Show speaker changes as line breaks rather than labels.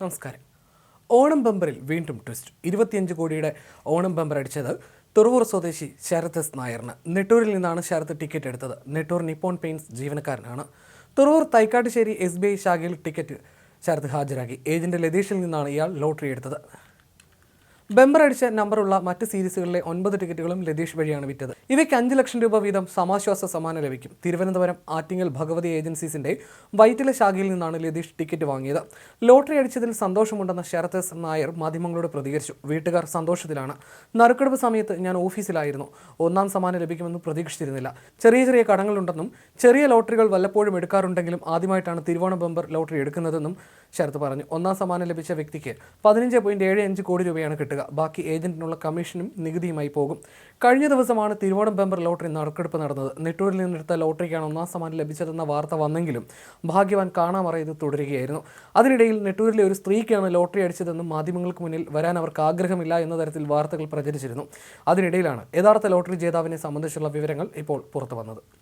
നമസ്കാരം. ഓണം ബമ്പറിൽ വീണ്ടും ട്വിസ്റ്റ്. ഇരുപത്തിയഞ്ച് കോടിയുടെ ഓണം ബമ്പർ അടിച്ചത് തുറവൂർ സ്വദേശി ശരത് എസ് നായറിന് നെട്ടൂരിൽ നിന്നാണ് ശരത് ടിക്കറ്റ് എടുത്തത്. Nettoor Nippon pains ജീവനക്കാരനാണ്. Thuravoor Thaikkattussery S B I ശാഖയിൽ ടിക്കറ്റ് ശരത് ഹാജരാക്കി. ഏജന്റ് ലതീഷിൽ നിന്നാണ് ഇയാൾ ലോട്ടറി എടുത്തത്. ബെമ്പർ അടിച്ച നമ്പറുള്ള മറ്റ് സീരീസുകളിലെ ഒൻപത് ടിക്കറ്റുകളും ലതീഷ് വഴിയാണ് വിറ്റത്. ഇവയ്ക്ക് അഞ്ച് ലക്ഷം രൂപ വീതം സമാശ്വാസ സമ്മാനം ലഭിക്കും. തിരുവനന്തപുരം ആറ്റിങ്ങൽ ഭഗവതി ഏജൻസീസിന്റെ വൈറ്റില ശാഖയിൽ നിന്നാണ് ലതീഷ് ടിക്കറ്റ് വാങ്ങിയത്. ലോട്ടറി അടിച്ചതിൽ സന്തോഷമുണ്ടെന്ന് ശരത് എസ് നായർ മാധ്യമങ്ങളോട് പ്രതികരിച്ചു. വീട്ടുകാർ സന്തോഷത്തിലാണ്. നറുക്കെടുപ്പ് സമയത്ത് ഞാൻ ഓഫീസിലായിരുന്നു. ഒന്നാം സമ്മാനം ലഭിക്കുമെന്ന് പ്രതീക്ഷിച്ചിരുന്നില്ല. ചെറിയ ചെറിയ കടങ്ങളുണ്ടെന്നും ചെറിയ ലോട്ടറികൾ വല്ലപ്പോഴും എടുക്കാറുണ്ടെങ്കിലും ആദ്യമായിട്ടാണ് തിരുവോണ ബമ്പർ ലോട്ടറി എടുക്കുന്നതെന്നും ശരത് പറഞ്ഞു. ഒന്നാം സമ്മാനം ലഭിച്ച വ്യക്തിക്ക് പതിനഞ്ച് കോടി രൂപയാണ് കിട്ടുക. ബാക്കി ഏജന്റിനുള്ള കമ്മീഷനും നികുതിയുമായി പോകും. കഴിഞ്ഞ ദിവസമാണ് തിരുവോണം ബമ്പർ ലോട്ടറി നറുക്കെടുപ്പ് നടന്നത്. നെട്ടൂരിൽ നിന്നെടുത്ത ലോട്ടറിക്കാണ് ഒന്നാം സമ്മാനം ലഭിച്ചതെന്ന വാർത്ത വന്നെങ്കിലും ഭാഗ്യവാൻ കാണാമറിയത് തുടരുകയായിരുന്നു. അതിനിടയിൽ നെട്ടൂരിലെ ഒരു സ്ത്രീക്കാണ് ലോട്ടറി അടിച്ചതെന്നും മാധ്യമങ്ങൾക്ക് മുന്നിൽ വരാൻ അവർക്ക് ആഗ്രഹമില്ല എന്ന തരത്തിൽ വാർത്തകൾ പ്രചരിച്ചിരുന്നു. അതിനിടയിലാണ് യഥാർത്ഥ ലോട്ടറി ജേതാവിനെ സംബന്ധിച്ചുള്ള വിവരങ്ങൾ ഇപ്പോൾ പുറത്തു വന്നത്